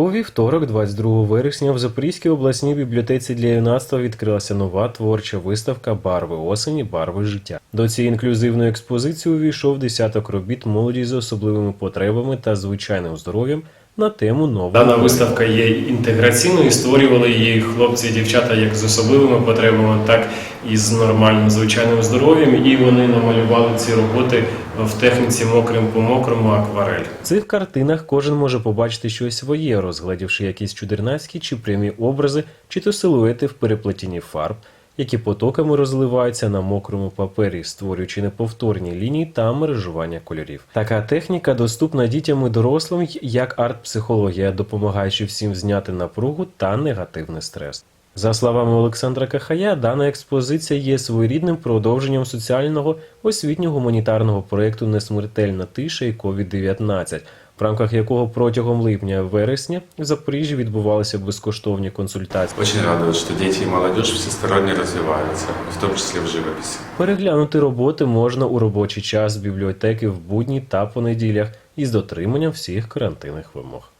У вівторок, 22 вересня, в Запорізькій обласній бібліотеці для юнацтва відкрилася нова творча виставка Барви осені, барви життя. До цієї інклюзивної експозиції увійшов десяток робіт молоді з особливими потребами та звичайним здоров'ям на тему нового. Дана виставка є інтеграційною. Створювали її хлопці і дівчата як з особливими потребами, так і з нормальним звичайним здоров'ям. І вони намалювали ці роботи в техніці мокрим по мокрому акварель. В цих картинах кожен може побачити щось своє, розглядівши якісь чудернацькі чи прямі образи, чи то силуети в переплетінні фарб, які потоками розливаються на мокрому папері, створюючи неповторні лінії та мережування кольорів. Така техніка доступна дітям і дорослим як арт-психологія, допомагаючи всім зняти напругу та негативний стрес. За словами Олександра Кахая, дана експозиція є своєрідним продовженням соціального освітнього гуманітарного проєкту Несмертельна тиша і COVID-19, в рамках якого протягом липня-вересня в Запоріжжі відбувалися безкоштовні консультації. Очень радует, что дети и молодежь всесторонне развиваются, в том числе в живописи. Переглянути роботи можна у робочий час бібліотеки в будні та по неділях із дотриманням всіх карантинних вимог.